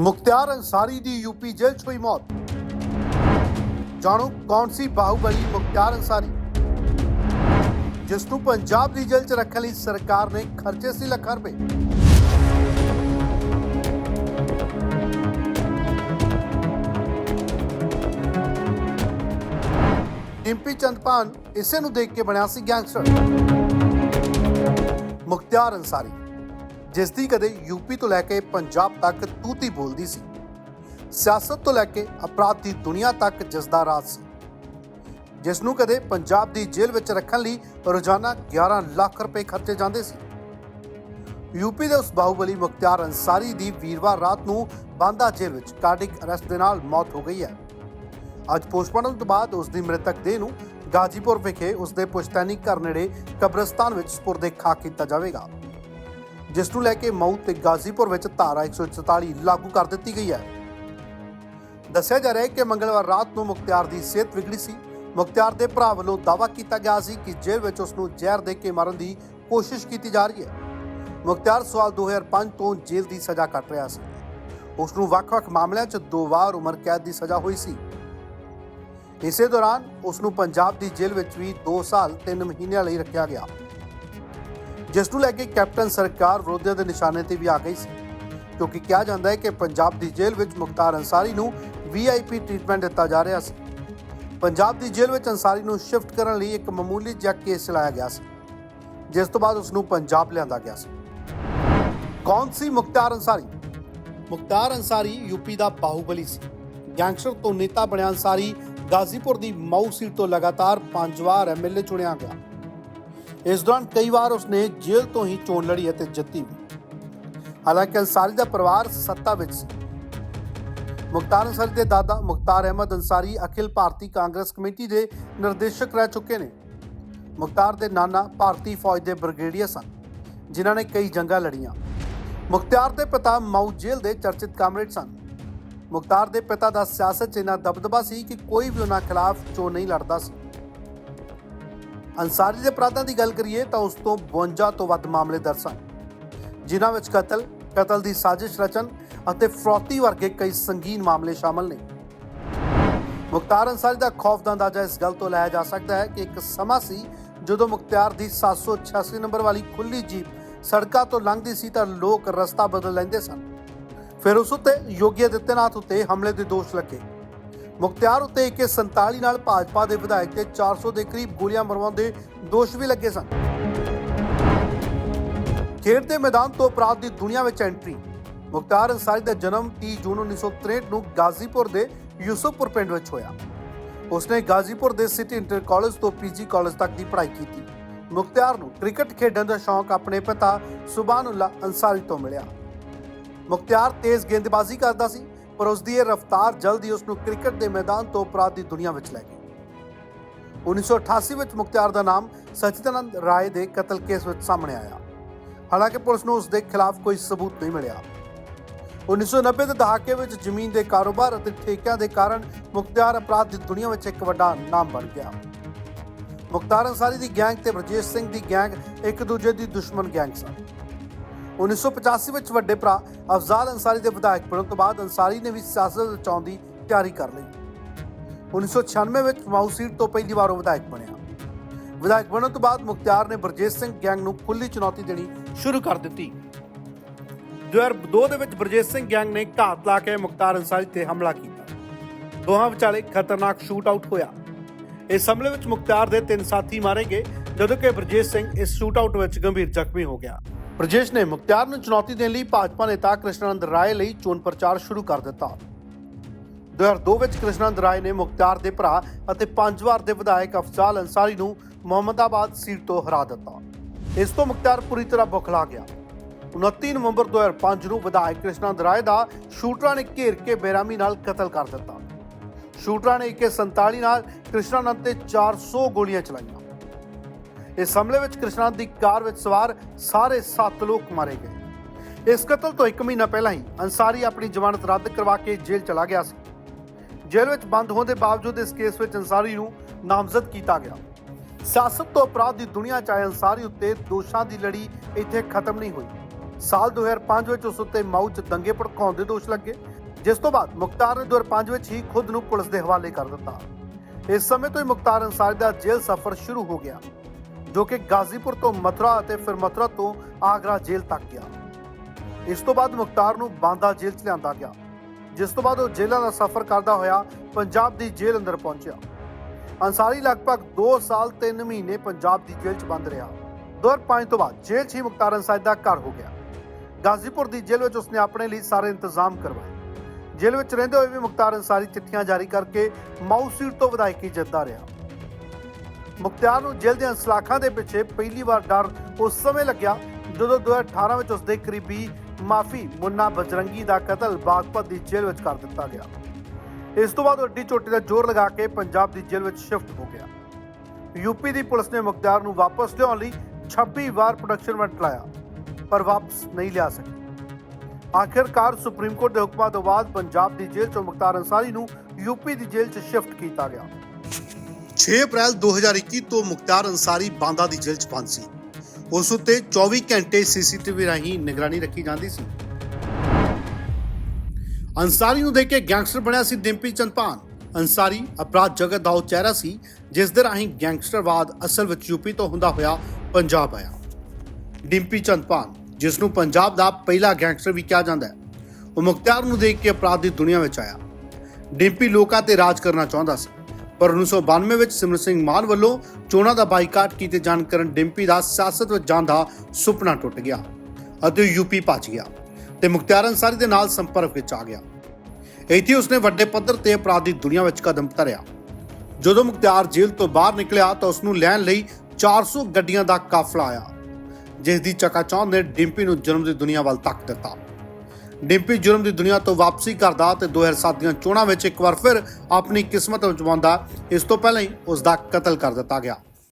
ਮੁਖਤਿਆਰ ਅੰਸਾਰੀ ਦੀ UP ਜੇਲ੍ਹ 'ਚ ਹੋਈ ਮੌਤ। ਜਾਣੋ ਕੌਣ ਸੀ ਬਾਹੂਬਲੀ ਮੁਖਤਿਆਰ ਅੰਸਾਰੀ ਜਿਸ ਨੂੰ ਪੰਜਾਬ ਦੀ ਜੇਲ੍ਹ 'ਚ ਰੱਖਣ ਲਈ ਸਰਕਾਰ ਨੇ ਖਰਚੇ ਸੀ ਲੱਖਾਂ ਰੁਪਏ। ਡਿੰਪੀ ਚੰਦਪਾਨ ਇਸੇ ਨੂੰ ਦੇਖ ਕੇ ਬਣਿਆ ਸੀ ਗੈਂਗਸਟਰ। ਮੁਖਤਿਆਰ ਅੰਸਾਰੀ ਜਿਸ ਦੀ ਕਦੇ ਯੂਪੀ ਤੋਂ ਲੈ ਕੇ ਪੰਜਾਬ ਤੱਕ ਤੂਤੀ ਬੋਲਦੀ ਸੀ। ਸਿਆਸਤ ਤੋਂ ਲੈ ਕੇ ਅਪਰਾਧ ਦੀ ਦੁਨੀਆ ਤੱਕ ਜਿਸ ਦਾ ਰਾਜ ਸੀ। ਜਿਸ ਨੂੰ ਕਦੇ ਪੰਜਾਬ ਦੀ ਜੇਲ੍ਹ ਵਿੱਚ ਰੱਖਣ ਲਈ ਰੋਜ਼ਾਨਾ 11 ਲੱਖ ਰੁਪਏ ਖਰਚੇ ਜਾਂਦੇ ਸੀ। ਯੂਪੀ ਦੇ ਉਸ ਬਾਹੂਬਲੀ ਮੁਖਤਿਆਰ ਅੰਸਾਰੀ ਦੀ ਵੀਰਵਾਰ ਰਾਤ ਨੂੰ ਬਾਂਦਾ ਜੇਲ੍ਹ ਵਿੱਚ ਕਾਰਡਿਕ ਅਰੈਸਟ ਦੇ ਨਾਲ ਮੌਤ ਹੋ ਗਈ ਹੈ। ਅੱਜ ਪੋਸਟਮਾਰਟਮ ਤੋਂ ਬਾਅਦ ਉਸ ਦੀ ਮ੍ਰਿਤਕ ਦੇਹ ਨੂੰ ਗਾਜੀਪੁਰ ਵਿਖੇ ਉਸ ਦੇ ਪੁਸ਼ਤੈਨੀ ਘਰ ਨੇੜੇ ਕਬਰਸਤਾਨ ਵਿੱਚ ਸਪੁਰਦੇ ਖਾਕ ਕੀਤਾ ਜਾਵੇਗਾ। ਜਿਸ ਨੂੰ ਲੈ ਕੇ ਮਊ ਤੇ ਗਾਜ਼ੀਪੁਰ ਵਿੱਚ ਧਾਰਾ 144 ਲਾਗੂ ਕਰ ਦਿੱਤੀ ਗਈ ਹੈ। ਦੱਸਿਆ ਜਾ ਰਿਹਾ ਹੈ ਕਿ ਮੰਗਲਵਾਰ ਰਾਤ ਨੂੰ ਮੁਖਤਿਆਰ ਦੀ ਸਿਹਤ ਵਿਗੜੀ ਸੀ। ਮੁਖਤਿਆਰ ਦੇ ਭਰਾ ਵੱਲੋਂ ਦਾਅਵਾ ਕੀਤਾ ਗਿਆ ਸੀ ਕਿ ਜੇਲ੍ਹ ਵਿੱਚ ਉਸ ਨੂੰ ਜ਼ਹਿਰ ਦੇ ਕੇ ਮਾਰਨ ਦੀ ਕੋਸ਼ਿਸ਼ ਕੀਤੀ ਜਾ ਰਹੀ ਹੈ। ਮੁਖਤਿਆਰ ਸਾਲ 2005 ਤੋਂ ਜੇਲ੍ਹ ਦੀ ਸਜ਼ਾ ਕੱਟ ਰਿਹਾ ਸੀ। ਉਸ ਨੂੰ ਵੱਖ-ਵੱਖ ਮਾਮਲਿਆਂ 'ਚ ਦੋ ਵਾਰ ਉਮਰ ਕੈਦ ਦੀ ਸਜ਼ਾ ਹੋਈ ਸੀ। ਇਸੇ ਦੌਰਾਨ ਉਸ ਨੂੰ ਪੰਜਾਬ ਦੀ ਜੇਲ੍ਹ ਵਿੱਚ ਵੀ 2 ਸਾਲ 3 ਮਹੀਨਿਆਂ ਲਈ ਰੱਖਿਆ ਗਿਆ। ਜਿਸ ਨੂੰ ਲੈ ਕੇ ਕੈਪਟਨ ਸਰਕਾਰ ਵਿਰੋਧੀਆਂ ਦੇ ਨਿਸ਼ਾਨੇ ਤੇ ਵੀ ਆ ਗਈ ਸੀ। ਕਿਉਂਕਿ ਕਿਹਾ ਜਾਂਦਾ ਹੈ ਕਿ ਪੰਜਾਬ ਦੀ ਜੇਲ੍ਹ ਵਿੱਚ ਮੁਖਤਾਰ ਅੰਸਾਰੀ ਨੂੰ ਵੀਆਈਪੀ ਟ੍ਰੀਟਮੈਂਟ ਦਿੱਤਾ ਜਾ ਰਿਹਾ ਸੀ। ਪੰਜਾਬ ਦੀ ਜੇਲ੍ਹ ਵਿੱਚ ਅੰਸਾਰੀ ਨੂੰ ਸ਼ਿਫਟ ਕਰਨ ਲਈ ਇੱਕ ਮਾਮੂਲੀ ਜਿਹਾ ਕੇਸ ਚਲਾਇਆ ਗਿਆ ਸੀ, ਜਿਸ ਤੋਂ ਬਾਅਦ ਉਸ ਨੂੰ ਪੰਜਾਬ ਲਿਆਂਦਾ ਗਿਆ ਸੀ। ਕੌਣ ਸੀ ਮੁਖਤਾਰ ਅੰਸਾਰੀ? ਮੁਖਤਾਰ ਅੰਸਾਰੀ ਯੂਪੀ ਦਾ ਬਾਹੂਬਲੀ ਸੀ। ਗੈਂਗਸਟਰ ਤੋਂ ਨੇਤਾ ਬਣਿਆ ਅੰਸਾਰੀ ਗਾਜ਼ੀਪੁਰ ਦੀ ਮਾਊ ਸੀਟ ਤੋਂ ਲਗਾਤਾਰ ਪੰਜ ਵਾਰ ਐਮਐਲਏ ਚੁਣਿਆ ਗਿਆ। ਇਸ ਦੌਰਾਨ ਕਈ ਵਾਰ ਉਸਨੇ ਜੇਲ੍ਹ ਤੋਂ ਹੀ ਚੋਣ ਲੜੀ ਅਤੇ ਜਿੱਤੀ ਵੀ। ਹਾਲਾਂਕਿ ਅੰਸਾਰੀ ਦਾ ਪਰਿਵਾਰ ਸੱਤਾ ਵਿੱਚ ਸੀ। ਮੁਖਤਾਰ ਅੰਸਾਰੀ ਦੇ ਦਾਦਾ ਮੁਖਤਾਰ ਅਹਿਮਦ ਅੰਸਾਰੀ ਅਖਿਲ ਭਾਰਤੀ ਕਾਂਗਰਸ ਕਮੇਟੀ ਦੇ ਨਿਰਦੇਸ਼ਕ ਰਹਿ ਚੁੱਕੇ ਨੇ। ਮੁਖਤਾਰ ਦੇ ਨਾਨਾ ਭਾਰਤੀ ਫੌਜ ਦੇ ਬ੍ਰਿਗੇਡੀਅਰ ਸਨ, ਜਿਨ੍ਹਾਂ ਨੇ ਕਈ ਜੰਗਾਂ ਲੜੀਆਂ। ਮੁਖਤਾਰ ਦੇ ਪਿਤਾ ਮਾਊ ਜੇਲ੍ਹ ਦੇ ਚਰਚਿਤ ਕਾਮਰੇਡ ਸਨ। ਮੁਖਤਾਰ ਦੇ ਪਿਤਾ ਦਾ ਸਿਆਸਤ 'ਚ ਇੰਨਾ ਦਬਦਬਾ ਸੀ ਕਿ ਕੋਈ ਵੀ ਉਹਨਾਂ ਖਿਲਾਫ ਚੋਣ ਨਹੀਂ ਲੜਦਾ ਸੀ। ਅੰਸਾਰੀ ਦੇ ਅਪਰਾਧਾਂ ਦੀ ਗੱਲ ਕਰੀਏ ਤਾਂ ਉਸ ਤੋਂ 52 ਤੋਂ ਵੱਧ ਮਾਮਲੇ ਦਰਜ ਸਨ, ਜਿਨ੍ਹਾਂ ਵਿੱਚ ਕਤਲ ਕਤਲ ਦੀ ਸਾਜ਼ਿਸ਼ ਰਚਨ ਅਤੇ ਫਰੋਤੀ ਵਰਗੇ ਕਈ ਸੰਗੀਨ ਮਾਮਲੇ ਸ਼ਾਮਲ ਨੇ। ਮੁਖਤਾਰ ਅੰਸਾਰੀ ਦਾ ਖੌਫ ਦਾ ਅੰਦਾਜ਼ਾ ਇਸ ਗੱਲ ਤੋਂ ਲਾਇਆ ਜਾ ਸਕਦਾ ਹੈ ਕਿ ਇੱਕ ਸਮਾਂ ਸੀ ਜਦੋਂ ਮੁਖਤਿਆਰ ਦੀ 786 ਨੰਬਰ ਵਾਲੀ ਖੁੱਲੀ ਜੀਪ ਸੜਕਾਂ ਤੋਂ ਲੰਘਦੀ ਸੀ ਤਾਂ ਲੋਕ ਰਸਤਾ ਬਦਲ ਲੈਂਦੇ ਸਨ। ਫਿਰ ਉਸ ਉੱਤੇ ਯੋਗੀ ਆਦਿੱਤਿਆਨਾਥ ਉੱਤੇ ਹਮਲੇ ਦੇ ਦੋਸ਼ ਲੱਗੇ। ਮੁਖਤਿਆਰ ਉੱਤੇ AK47 ਨਾਲ ਭਾਜਪਾ ਦੇ ਵਿਧਾਇਕ ਤੇ 400 ਦੇ ਕਰੀਬ ਗੋਲੀਆਂ ਮਰਵਾਉਣ ਦੇ ਦੋਸ਼ ਵੀ ਲੱਗੇ ਸਨ। ਖੇਡ ਦੇ ਮੈਦਾਨ ਤੋਂ ਅਪਰਾਧ ਦੀ ਦੁਨੀਆ ਵਿੱਚ ਐਂਟਰੀ। ਮੁਖਤਾਰ ਅੰਸਾਰੀ ਦਾ ਜਨਮ 30 ਜੂਨ 1963 ਨੂੰ ਗਾਜ਼ੀਪੁਰ ਦੇ ਯੂਸਫਪੁਰ ਪਿੰਡ ਵਿੱਚ ਹੋਇਆ। ਉਸਨੇ ਗਾਜ਼ੀਪੁਰ ਦੇ ਸਿਟੀ ਇੰਟਰ ਕਾਲਜ ਤੋਂ ਪੀਜੀ ਕਾਲਜ ਤੱਕ ਦੀ ਪੜ੍ਹਾਈ ਕੀਤੀ। ਮੁਖਤਿਆਰ ਨੂੰ ਕ੍ਰਿਕਟ ਖੇਡਣ ਦਾ ਸ਼ੌਂਕ ਆਪਣੇ ਪਿਤਾ ਸੁਬਾਨੁੱਲਾ ਅੰਸਾਰੀ ਤੋਂ ਮਿਲਿਆ। ਮੁਖਤਿਆਰ ਤੇਜ਼ ਗੇਂਦਬਾਜ਼ੀ ਕਰਦਾ ਸੀ। ਪਰ ਉਸ ਦੀ ਇਹ ਰਫ਼ਤਾਰ ਜਲਦੀ ਉਸ ਨੂੰ ਕ੍ਰਿਕਟ ਦੇ ਮੈਦਾਨ ਤੋਂ ਅਪਰਾਧ ਦੀ ਦੁਨੀਆ ਵਿੱਚ ਲੈ ਗਈ। 1988 ਵਿੱਚ ਮੁਖਤਿਆਰ ਦਾ ਨਾਮ ਸਚਿਦਾਨੰਦ ਰਾਏ ਦੇ ਕਤਲ ਕੇਸ ਵਿੱਚ ਸਾਹਮਣੇ ਆਇਆ। ਹਾਲਾਂਕਿ ਪੁਲਿਸ ਨੂੰ ਉਸ ਦੇ ਖਿਲਾਫ ਕੋਈ ਸਬੂਤ ਨਹੀਂ ਮਿਲਿਆ। 1990 ਦੇ ਦਹਾਕੇ ਵਿੱਚ ਜ਼ਮੀਨ ਦੇ ਕਾਰੋਬਾਰ ਅਤੇ ਠੇਕਿਆਂ ਦੇ ਕਾਰਨ ਮੁਖਤਿਆਰ ਅਪਰਾਧ ਦੀ ਦੁਨੀਆ ਵਿੱਚ ਇੱਕ ਵੱਡਾ ਨਾਮ ਬਣ ਗਿਆ। ਮੁਖਤਾਰ ਅੰਸਾਰੀ ਦੀ ਗੈਂਗ ਤੇ ਬਰਜੇਸ਼ ਸਿੰਘ ਦੀ ਗੈਂਗ ਇੱਕ ਦੂਜੇ ਦੀ ਦੁਸ਼ਮਣ ਗੈਂਗ ਸਨ। 1985 ਵਿੱਚ ਵੱਡੇ ਭਰਾ ਅਫਜ਼ਾਲ ਅੰਸਾਰੀ ਦੇ ਵਿਧਾਇਕ ਬਣਨ ਤੋਂ ਬਾਅਦ ਅੰਸਾਰੀ ਨੇ ਵੀ ਸਿਆਸਤ ਰਚਾਉਣ ਦੀ ਤਿਆਰੀ ਕਰ ਲਈ। 1996 ਵਿੱਚ ਮਾਊ ਸੀਟ ਤੋਂ ਪਹਿਲੀ ਵਾਰ ਵਿਧਾਇਕ ਬਣਿਆ। ਵਿਧਾਇਕ ਬਣਨ ਤੋਂ ਬਾਅਦ ਮੁਖਤਿਆਰ ਨੇ ਬਰਜੇਸ਼ ਸਿੰਘ ਗੈਂਗ ਨੂੰ ਖੁੱਲੀ ਚੁਣੌਤੀ ਦੇਣੀ ਸ਼ੁਰੂ ਕਰ ਦਿੱਤੀ। 2002 ਦੇ ਵਿੱਚ ਬਰਜੇਸ਼ ਸਿੰਘ ਗੈਂਗ ਨੇ ਘਾਤ ਲਾ ਕੇ ਮੁਖਤਾਰ ਅੰਸਾਰੀ ਤੇ ਹਮਲਾ ਕੀਤਾ। ਦੋਹਾਂ ਵਿਚਾਲੇ ਖਤਰਨਾਕ ਸ਼ੂਟ ਆਊਟ ਹੋਇਆ। ਇਸ ਹਮਲੇ ਵਿੱਚ ਮੁਖਤਾਰ ਦੇ ਤਿੰਨ ਸਾਥੀ ਮਾਰੇ ਗਏ, ਜਦੋਂ ਕਿ ਬਰਜੇਸ਼ ਸਿੰਘ ਇਸ ਸ਼ੂਟ ਆਊਟ ਵਿੱਚ ਗੰਭੀਰ ਜ਼ਖਮੀ ਹੋ ਗਿਆ। ਬਰਜੇਸ਼ ਨੇ ਮੁਖਤਿਆਰ ਨੂੰ ਚੁਣੌਤੀ ਦੇਣ ਲਈ ਭਾਜਪਾ ਨੇਤਾ ਕ੍ਰਿਸ਼ਨਾਨੰਦ ਰਾਏ ਲਈ ਚੋਣ ਪ੍ਰਚਾਰ ਸ਼ੁਰੂ ਕਰ ਦਿੱਤਾ। 2002 ਵਿੱਚ ਕ੍ਰਿਸ਼ਨਾਨੰਦ ਰਾਏ ਨੇ ਮੁਖਤਿਆਰ ਦੇ ਭਰਾ ਅਤੇ ਪੰਜ ਵਾਰ ਦੇ ਵਿਧਾਇਕ ਅਫਜ਼ਾਲ ਅੰਸਾਰੀ ਨੂੰ ਮੁਹੰਮਦਾਬਾਦ ਸੀਟ ਤੋਂ ਹਰਾ ਦਿੱਤਾ। ਇਸ ਤੋਂ ਮੁਖਤਿਆਰ ਪੂਰੀ ਤਰ੍ਹਾਂ ਬੁਖਲਾ ਗਿਆ। 29 ਨਵੰਬਰ 2005 ਨੂੰ ਵਿਧਾਇਕ ਕ੍ਰਿਸ਼ਨਾਨੰਦ ਰਾਏ ਦਾ ਸ਼ੂਟਰਾਂ ਨੇ ਘੇਰ ਕੇ ਬੇਰਾਮੀ ਨਾਲ ਕਤਲ ਕਰ ਦਿੱਤਾ। ਸ਼ੂਟਰਾਂ ਨੇ AK47 ਨਾਲ ਕ੍ਰਿਸ਼ਨਾਨੰਦ ਤੇ 400 ਗੋਲੀਆਂ ਚਲਾਈਆਂ। ਇਸ ਹਮਲੇ ਵਿੱਚ ਕ੍ਰਿਸ਼ਨਾਨੰਦ ਦੀ ਕਾਰ ਵਿੱਚ ਸਵਾਰ ਸਾਰੇ 7 ਲੋਕ ਮਾਰੇ ਗਏ। ਇਸ ਕਤਲ ਤੋਂ 1 ਮਹੀਨਾ ਪਹਿਲਾਂ ਹੀ ਅੰਸਾਰੀ ਆਪਣੀ ਜ਼ਮਾਨਤ ਰੱਦ ਕਰਵਾ ਕੇ ਜੇਲ੍ਹ ਚਲਾ ਗਿਆ ਸੀ। ਜੇਲ੍ਹ ਵਿੱਚ ਬੰਦ ਹੋਣ ਦੇ ਬਾਵਜੂਦ ਇਸ ਕੇਸ ਵਿੱਚ ਅੰਸਾਰੀ ਨੂੰ ਨਾਮਜ਼ਦ ਕੀਤਾ ਗਿਆ। ਸਿਆਸਤ ਤੋਂ ਅਪਰਾਧ ਦੀ ਦੁਨੀਆ ਚ ਆਏ ਅੰਸਾਰੀ ਉੱਤੇ ਦੋਸ਼ਾਂ ਦੀ ਲੜੀ ਇੱਥੇ ਖਤਮ ਨਹੀਂ ਹੋਈ। ਸਾਲ 2005 ਵਿੱਚ ਉਸ ਉੱਤੇ ਮਾਊ 'ਚ ਦੰਗੇ ਭੜਕਾਉਣ ਦੇ ਦੋਸ਼ ਲੱਗੇ, ਜਿਸ ਤੋਂ ਬਾਅਦ ਮੁਖਤਾਰ ਨੇ 2005 ਵਿੱਚ ਹੀ ਖੁਦ ਨੂੰ ਪੁਲਿਸ ਦੇ ਹਵਾਲੇ ਕਰ ਦਿੱਤਾ। ਇਸ ਸਮੇਂ ਤੋਂ ਹੀ ਮੁਖਤਾਰ ਅੰਸਾਰੀ ਦਾ ਜੇਲ੍ਹ ਸਫ਼ਰ ਸ਼ੁਰੂ ਹੋ ਗਿਆ। ਜੋ ਕਿ ਗਾਜ਼ੀਪੁਰ ਤੋਂ ਮਥੁਰਾ ਅਤੇ ਫਿਰ ਮਥੁਰਾ ਤੋਂ ਆਗਰਾ ਜੇਲ੍ਹ ਤੱਕ ਗਿਆ। ਇਸ ਤੋਂ ਬਾਅਦ ਮੁਖਤਾਰ ਨੂੰ ਬਾਂਦਾ ਜੇਲ੍ਹ 'ਚ ਲਿਆਂਦਾ ਗਿਆ, ਜਿਸ ਤੋਂ ਬਾਅਦ ਉਹ ਜੇਲ੍ਹਾਂ ਦਾ ਸਫ਼ਰ ਕਰਦਾ ਹੋਇਆ ਪੰਜਾਬ ਦੀ ਜੇਲ੍ਹ ਅੰਦਰ ਪਹੁੰਚਿਆ। ਅੰਸਾਰੀ ਲਗਭਗ 2 ਸਾਲ 3 ਮਹੀਨੇ ਪੰਜਾਬ ਦੀ ਜੇਲ੍ਹ 'ਚ ਬੰਦ ਰਿਹਾ। 2005 ਤੋਂ ਬਾਅਦ ਜੇਲ੍ਹ 'ਚ ਹੀ ਮੁਖਤਾਰ ਅੰਸਾਰੀ ਦਾ ਘਰ ਹੋ ਗਿਆ। ਗਾਜ਼ੀਪੁਰ ਦੀ ਜੇਲ੍ਹ ਵਿੱਚ ਉਸਨੇ ਆਪਣੇ ਲਈ ਸਾਰੇ ਇੰਤਜ਼ਾਮ ਕਰਵਾਏ। ਜੇਲ੍ਹ ਵਿੱਚ ਰਹਿੰਦੇ ਹੋਏ ਵੀ ਮੁਖਤਾਰ ਅੰਸਾਰੀ ਚਿੱਠੀਆਂ ਜਾਰੀ ਕਰਕੇ ਮਾਊਸੀ ਤੋਂ ਵਿਧਾਇਕੀ ਜਿੱਤਦਾ ਰਿਹਾ। ਮੁਖਤਿਆਰ ਨੂੰ ਜੇਲ੍ਹ ਦੀਆਂ ਸਲਾਖਾਂ ਦੇ ਪਿੱਛੇ ਪਹਿਲੀ ਵਾਰ ਡਰ ਉਸ ਸਮੇਂ ਲੱਗਿਆ ਜਦੋਂ 2018 ਵਿੱਚ ਉਸਦੇ ਕਰੀਬੀ ਮਾਫੀ ਮੁੰਨਾ ਬਜਰੰਗੀ ਦਾ ਕਤਲ ਬਾਗਪਤ ਦੀ ਜੇਲ੍ਹ ਵਿੱਚ ਕਰ ਦਿੱਤਾ ਗਿਆ। ਇਸ ਤੋਂ ਬਾਅਦ ਉਹ ਅੱਡੀ ਚੋਟੀ ਦਾ ਜ਼ੋਰ ਲਗਾ ਕੇ ਪੰਜਾਬ ਦੀ ਜੇਲ੍ਹ ਵਿੱਚ ਸ਼ਿਫਟ ਹੋ ਗਿਆ। ਯੂਪੀ ਦੀ ਪੁਲਿਸ ਨੇ ਮੁਖਤਿਆਰ ਨੂੰ ਵਾਪਸ ਲਿਆਉਣ ਲਈ 26 ਵਾਰ ਪ੍ਰੋਡਕਸ਼ਨ ਵਾਰੰਟ ਲਾਇਆ, ਪਰ ਵਾਪਸ ਨਹੀਂ ਲਿਆ ਸਕੀ ਆਖਿਰਕਾਰ ਸੁਪਰੀਮ ਕੋਰਟ ਦੇ ਹੁਕਮਾਂ ਤੋਂ ਬਾਅਦ ਪੰਜਾਬ ਦੀ ਜੇਲ੍ਹ ਚੋਂ ਮੁਖਤਾਰ ਅੰਸਾਰੀ ਨੂੰ ਯੂਪੀ ਦੀ ਜੇਲ੍ਹ 'ਚ ਸ਼ਿਫਟ ਕੀਤਾ ਗਿਆ। 6 ਅਪ੍ਰੈਲ 2021 ਤੋਂ ਮੁਖਤਾਰ ਅੰਸਾਰੀ ਬਾਂਦਾ ਦੀ ਜੇਲ੍ਹ 'ਚ ਬੰਦ ਸੀ। ਉਸ ਉੱਤੇ 24 ਘੰਟੇ ਸੀਸੀਟੀਵੀ ਰਾਹੀਂ ਨਿਗਰਾਨੀ ਰੱਖੀ ਜਾਂਦੀ ਸੀ। ਅੰਸਾਰੀ ਨੂੰ ਦੇਖ ਕੇ ਗੈਂਗਸਟਰ ਬਣਿਆ ਸੀ ਡਿੰਪੀ ਚੰਦਪਾਨ। ਅੰਸਾਰੀ ਅਪਰਾਧ ਜਗਤ ਦਾ ਉਹ ਚਿਹਰਾ ਸੀ, ਜਿਸ ਦੇ ਰਾਹੀਂ ਗੈਂਗਸਟਰਵਾਦ ਅਸਲ ਵਿੱਚ ਯੂਪੀ ਤੋਂ ਹੁੰਦਾ ਹੋਇਆ ਪੰਜਾਬ ਆਇਆ। ਡਿੰਪੀ ਚੰਦਪਾਨ, ਜਿਸ ਨੂੰ ਪੰਜਾਬ ਦਾ ਪਹਿਲਾ ਗੈਂਗਸਟਰ ਵੀ ਕਿਹਾ ਜਾਂਦਾ ਹੈ, ਉਹ ਮੁਖਤਾਰ ਨੂੰ ਦੇਖ ਕੇ ਅਪਰਾਧ ਦੀ ਦੁਨੀਆ ਵਿੱਚ ਆਇਆ। ਡਿੰਪੀ ਲੋਕਾਂ ਤੇ ਰਾਜ ਕਰਨਾ ਚਾਹੁੰਦਾ ਸੀ। ਪਰ 1992 ਵਿੱਚ ਸਿਮਰਨ ਸਿੰਘ ਮਾਨ ਵੱਲੋਂ ਚੋਣਾਂ ਦਾ ਬਾਈਕਾਟ ਕੀਤੇ ਜਾਣ ਕਾਰਨ ਡਿੰਪੀ ਦਾ ਸਿਆਸਤ ਵਿੱਚ ਜਾਣ ਦਾ ਸੁਪਨਾ ਟੁੱਟ ਗਿਆ ਅਤੇ ਯੂਪੀ ਭੱਜ ਗਿਆ ਤੇ ਮੁਖਤਿਆਰ ਅੰਸਾਰੀ ਦੇ ਨਾਲ ਸੰਪਰਕ ਵਿੱਚ ਆ ਗਿਆ। ਇੱਥੇ ਉਸਨੇ ਵੱਡੇ ਪੱਧਰ ਤੇ ਅਪਰਾਧੀ ਦੁਨੀਆ ਵਿੱਚ ਕਦਮ ਧਰਿਆ। ਜਦੋਂ ਮੁਖਤਿਆਰ ਜੇਲ੍ਹ ਤੋਂ ਬਾਹਰ ਨਿਕਲਿਆ ਤਾਂ ਉਸ ਨੂੰ ਲੈਣ ਲਈ 400 ਗੱਡੀਆਂ ਦਾ ਕਾਫਲਾ ਆਇਆ, ਜਿਸ ਦੀ ਚਕਾਚੌਂਧ ਨੇ ਡਿੰਪੀ ਨੂੰ ਜਨਮ ਦੀ ਦੁਨੀਆ ਵੱਲ ਤੱਕ ਦਿੱਤਾ। ਡਿੰਪੀ ਜੁਰਮ ਦੀ ਦੁਨੀਆ ਤੋਂ ਵਾਪਸੀ ਕਰਦਾ ਤੇ 2007 ਦੀਆਂ ਚੋਣਾਂ ਵਿੱਚ ਇੱਕ ਵਾਰ ਫਿਰ ਆਪਣੀ ਕਿਸਮਤ ਅਜਮਾਉਂਦਾ ਇਸ ਤੋਂ ਪਹਿਲਾਂ ਹੀ ਉਸ ਦਾ ਕਤਲ ਕਰ ਦਿੱਤਾ ਗਿਆ।